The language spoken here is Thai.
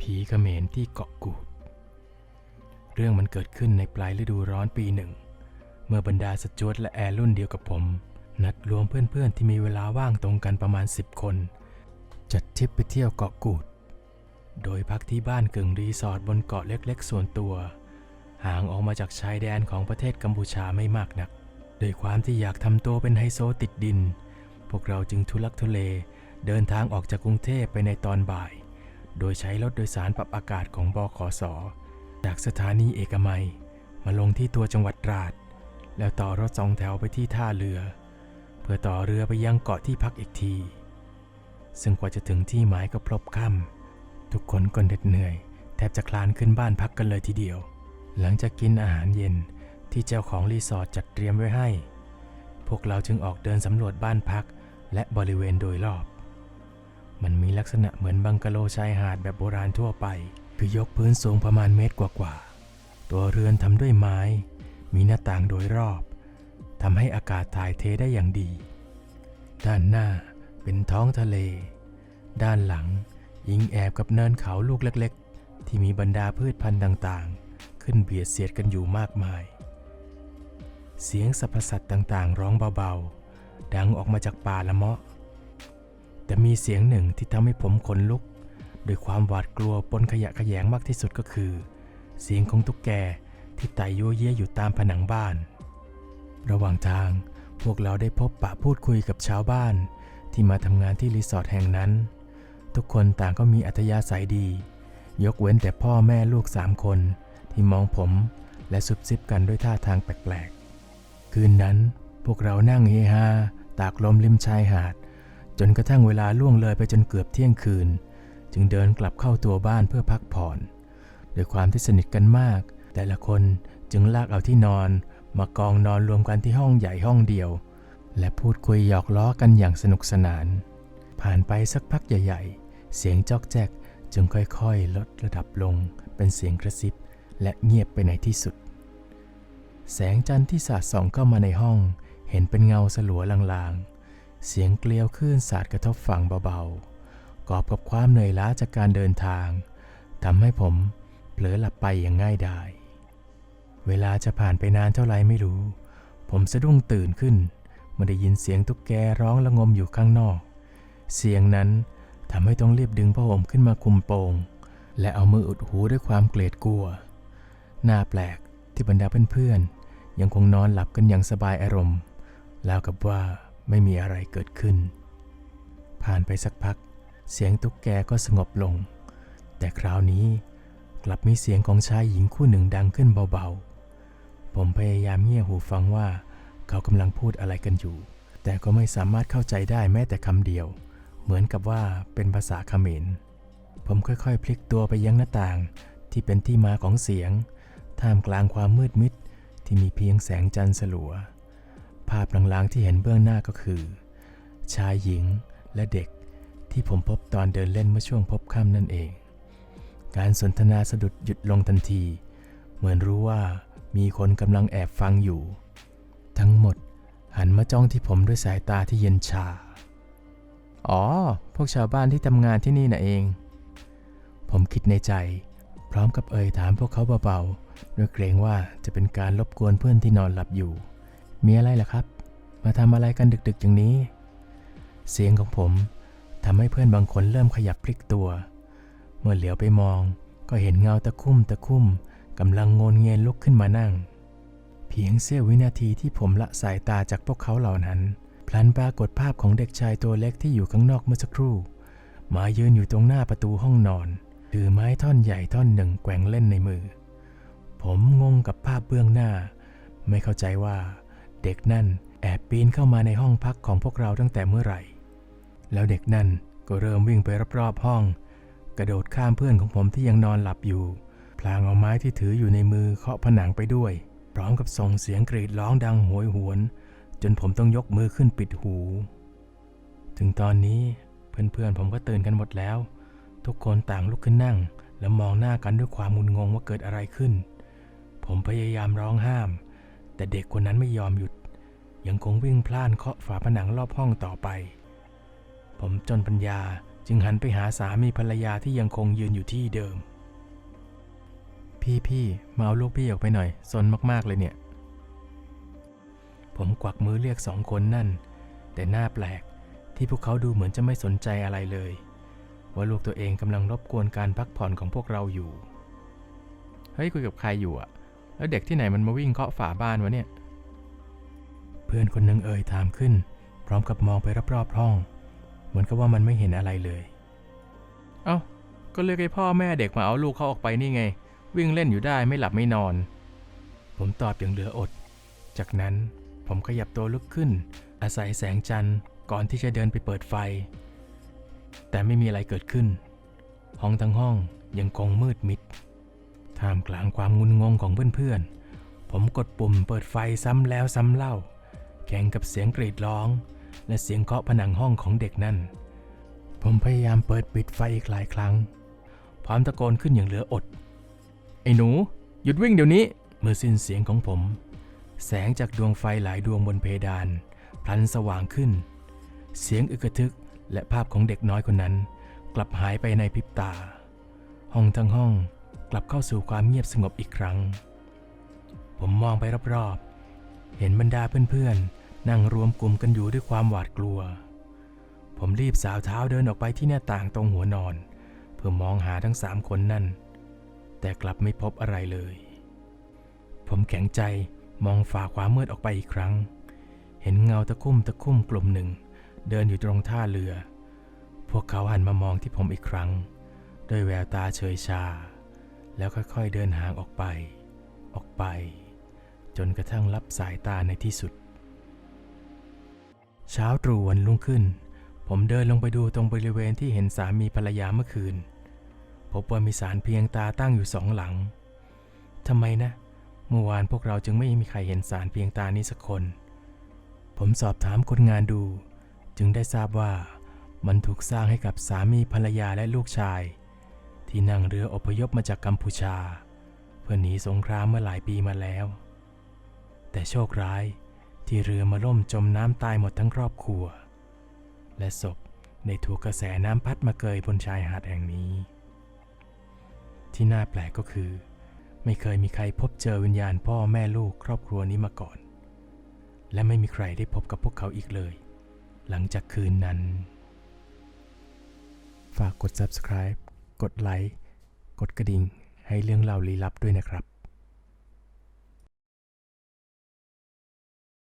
ผีเขมรที่เกาะกูด เรื่องมันเกิดขึ้นในปลายฤดูร้อนปีหนึ่ง เมื่อบรรดาสจวตและแอร์รุ่นเดียวกับผม นัดรวมเพื่อนๆที่มีเวลาว่างตรงกันประมาณ 10 คน จัดทริปไปเที่ยวเกาะกูด โดยพักที่บ้านกึ่งรีสอร์ทบนเกาะเล็กๆ ส่วนตัว ห่างออกมาจากชายแดนของประเทศกัมพูชาไม่มากนักโดยความที่อยากทำตัวเป็นไฮโซติดดิน พวกเราจึงทุลักทุเลเดินทางออกจากกรุงเทพไปในตอนบ่าย โดยใช้รถโดยสารปรับอากาศของบขส จากสถานีเอกมัย มาลงที่ตัวจังหวัดตราด แล้วต่อรถสองแถวไปที่ท่าเรือ เพื่อต่อเรือไปยังเกาะที่พักอีกที ซึ่งกว่าจะถึงที่หมายก็พลบค่ำทุกคนก็เหน็ดเหนื่อย แทบจะคลานขึ้นบ้านพักกันเลยทีเดียว หลังจากกินอาหารเย็นที่เจ้าของรีสอร์ทจัดเตรียมไว้ให้ พวกเราจึงออกเดินสำรวจบ้านพักและบริเวณโดยรอบ มันมีลักษณะเหมือนบังกะโลชายหาดแบบโบราณทั่วไป คือยกพื้นสูงประมาณเมตรกว่าๆ ตัวเรือนทำด้วยไม้ มีหน้าต่างโดยรอบทำให้อากาศถ่ายเทได้อย่างดี ด้านหน้าเป็นท้องทะเล ด้านหลังยิงแอบกับเนินเขาลูกเล็กๆ ที่มีบรรดาพืชพันธุ์ต่างๆ ขึ้นเบียดเสียดกันอยู่มากมาย เสียงสรรพสัตว์ต่างๆ ร้องเบาๆ ดังออกมาจากป่าละเมาะ แต่มีเสียงหนึ่งที่ทำให้ผมขนลุกโดวยความหวาดกลัวปนขยะขยงมากที่สุดก็คือ เสียงของตุ๊กแกที่ไต่ยั่วเยี่ยอยู่ตามผนังบ้าน ระหว่างทางพวกเราได้พบปะพูดคุยกับชาวบ้าน ที่มาทำงานที่รีสอร์ทแห่งนั้น ทุกคนต่างก็มีอัธยาศัยดี ยกเว้นแต่พ่อแม่ลูกสามคน ที่มองผมและซุบซิบกันด้วยท่าทางแปลกๆ คืนนั้นพวกเรานั่งเฮฮาตากลมริมชายหาด จนกระทั่งเวลาล่วงเลยไปจนเกือบเที่ยงคืน จึงเดินกลับเข้าตัวบ้านเพื่อพักผ่อนด้วยความที่สนิทกันมาก แต่ละคนจึงลากเอาที่นอน มากองนอนรวมกันที่ห้องใหญ่ห้องเดียว และพูดคุยหยอกล้อกันอย่างสนุกสนาน ผ่านไปสักพักใหญ่ๆ เสียงจอกแจกจึงค่อยๆ ลดระดับลง เป็นเสียงกระซิบ และเงียบไปในที่สุด แสงจันทร์ที่สาดส่องเข้ามาในห้อง เห็นเป็นเงาสลัวลางๆ เสียงเกลียวคลื่นสาดกระทบฝั่งเบาๆ กอบกับความเหนื่อยล้าจากการเดินทางทำให้ผมเผลอหลับไปอย่างง่ายดาย เวลาจะผ่านไปนานเท่าไรไม่รู้ ผมสะดุ้งตื่นขึ้นเมื่อได้ยินเสียงตุ๊กแกร้องระงมอยู่ข้างนอก เสียงนั้นทำให้ต้องรีบดึงผ้าห่มขึ้นมาคุมโปง และเอามืออุดหูด้วยความเกลียดกลัว น่าแปลกที่บรรดาเพื่อนๆยังคงนอนหลับกันอย่างสบายอารมณ์ แล้วกับว่า ไม่มีอะไรเกิดขึ้น ผ่านไปสักพัก เสียงตุ๊กแกก็สงบลง แต่คราวนี้กลับมีเสียงของชายหญิงคู่หนึ่งดังขึ้นเบาๆ ผมพยายามเงี่ยหูฟังว่า เขากำลังพูดอะไรกันอยู่ แต่ก็ไม่สามารถเข้าใจได้แม้แต่คำเดียว เหมือนกับว่าเป็นภาษาเขมร ผมค่อยๆ พลิกตัวไปยังหน้าต่าง ที่เป็นที่มาของเสียง ท่ามกลางความมืดมิดที่มีเพียงแสงจันทร์สลัว ภาพลางๆที่เห็นเบื้องหน้าก็คือ ชายหญิงและเด็กที่ผมพบตอนเดินเล่นเมื่อช่วงพบค่ำนั่นเอง การสนทนาสะดุดหยุดลงทันที เหมือนรู้ว่ามีคนกำลังแอบฟังอยู่ ทั้งหมดหันมาจ้องที่ผมด้วยสายตาที่เย็นชา อ๋อ พวกชาวบ้านที่ทำงานที่นี่น่ะเอง ผมคิดในใจ พร้อมกับเอ่ยถามพวกเขาเบาๆด้วยเกรงว่าจะเป็นการรบกวนเพื่อนที่นอนหลับอยู่ มีอะไรล่ะครับ มาทำอะไรกันดึกๆอย่างนี้ เสียงของผมทำให้เพื่อนบางคนเริ่มขยับพลิกตัว เมื่อเหลียวไปมองก็เห็นเงาตะคุ่มตะคุ่มกำลังโงนเงียนลุกขึ้นมานั่ง เพียงเสี้ยววินาทีที่ผมละสายตาจากพวกเขาเหล่านั้น พลันปรากฏภาพของเด็กชายตัวเล็กที่อยู่ข้างนอกเมื่อสักครู่ มายืนอยู่ตรงหน้าประตูห้องนอน ถือไม้ท่อนใหญ่ท่อนหนึ่งแกว่งเล่นในมือ ผมงงกับภาพเบื้องหน้า ไม่เข้าใจว่า เด็กนั่นแอบปีนเข้ามาในห้องพักของพวกเราตั้งแต่เมื่อไหร่ แล้วเด็กนั่นก็เริ่มวิ่งไปรอบๆห้อง กระโดดข้ามเพื่อนของผมที่ยังนอนหลับอยู่ พลางเอาไม้ที่ถืออยู่ในมือเคาะผนังไปด้วย พร้อมกับส่งเสียงกรีดร้องดังโหยหวน จนผมต้องยกมือขึ้นปิดหู ถึงตอนนี้เพื่อนๆผมก็ตื่นกันหมดแล้ว ทุกคนต่างลุกขึ้นนั่ง แล้วมองหน้ากันด้วยความงุนงงว่าเกิดอะไรขึ้น ผมพยายามร้องห้าม แต่เด็กคนนั้นไม่ยอมหยุด ยังคงวิ่งพล่านเคาะฝาผนังรอบห้องต่อไป ผมจนปัญญาจึงหันไปหาสามีภรรยาที่ยังคงยืนอยู่ที่เดิม พี่พี่มาเอาลูกพี่ออกไปหน่อยซนมากๆเลยเนี่ย ผมกวักมือเรียกสองคนนั่น แต่หน้าแปลกที่พวกเขาดูเหมือนจะไม่สนใจอะไรเลย ว่าลูกตัวเองกำลังรบกวนการพักผ่อนของพวกเราอยู่ เฮ้ยคุยกับใครอยู่อะ แล้วเด็กที่ไหนมันมาวิ่งเคาะฝาบ้านวะเนี่ย เพื่อนคนหนึ่งเอ่ยถามขึ้น พร้อมกับมองไปรอบๆห้อง เหมือนกับว่ามันไม่เห็นอะไรเลย เอ้า ก็เรียกให้พ่อแม่เด็กมาเอาลูกเขาออกไปนี่ไง วิ่งเล่นอยู่ได้ไม่หลับไม่นอน ผมตอบอย่างเหลืออด จากนั้นผมขยับตัวลุกขึ้น อาศัยแสงจันทร์ก่อนที่จะเดินไปเปิดไฟ แต่ไม่มีอะไรเกิดขึ้น ห้องทั้งห้องยังคงมืดมิด ท่ามกลางความงุนงงของเพื่อนๆ ผมกดปุ่มเปิดไฟซ้ำแล้วซ้ำเล่า แข่งกับเสียงกรีดร้อง และเสียงเคาะผนังห้องของเด็กนั่น ผมพยายามเปิดปิดไฟอีกหลายครั้ง พร้อมตะโกนขึ้นอย่างเหลืออด ไอ้หนู หยุดวิ่งเดี๋ยวนี้ เมื่อสิ้นเสียงของผม แสงจากดวงไฟหลายดวงบนเพดานพลันสว่างขึ้น เสียงอึกทึกและภาพของเด็กน้อยคนนั้น กลับหายไปในพริบตา ห้องทั้งห้อง กลับเข้าสู่ความเงียบสงบอีกครั้ง ผมมองไปรอบๆ เห็นบรรดาเพื่อนๆ นั่งรวมกลุ่มกันอยู่ด้วยความหวาดกลัว ผมรีบสาวเท้าเดินออกไปที่หน้าต่างตรงหัวนอน เพื่อมองหาทั้งสามคนนั่น แต่กลับไม่พบอะไรเลย ผมแข็งใจมองฝ่าขวามมืดออกไปอีกครั้ง เห็นเงาตะคุ่มตะคุ่มกลุ่มหนึ่ง เดินอยู่ตรงท่าเรือ พวกเขาหันมามองที่ผมอีกครั้ง ด้วยแววตาเฉยชา แล้วค่อยๆเดินห่างออกไป ออกไป จนกระทั่งลับสายตาในที่สุด เช้าตรู่วันรุ่งขึ้น ผมเดินลงไปดูตรงบริเวณที่เห็นสามีภรรยาเมื่อคืน พบว่ามีสารเพียงตาตั้งอยู่สองหลังทำไมนะ เมื่อวานพวกเราจึงไม่มีใครเห็นสารเพียงตานี้สักคน ผมสอบถามคนงานดู จึงได้ทราบว่ามันถูกสร้างให้กับสามีภรรยาและลูกชาย ที่นั่งเรืออพยพมาจากกัมพูชา เพื่อหนีสงครามเมื่อหลายปีมาแล้ว แต่โชคร้ายที่เรือมาล่มจมน้ำตายหมดทั้งครอบครัว และศพได้ถูกกระแสน้ำพัดมาเกยบนชายหาดแห่งนี้ ที่น่าแปลกก็คือ ไม่เคยมีใครพบเจอวิญญาณพ่อแม่ลูกครอบครัวนี้มาก่อน และไม่มีใครได้พบกับพวกเขาอีกเลย หลังจากคืนนั้น ฝากกด subscribe กดไลค์ กดกระดิ่ง ให้เรื่องเราลี้ลับด้วยนะครับ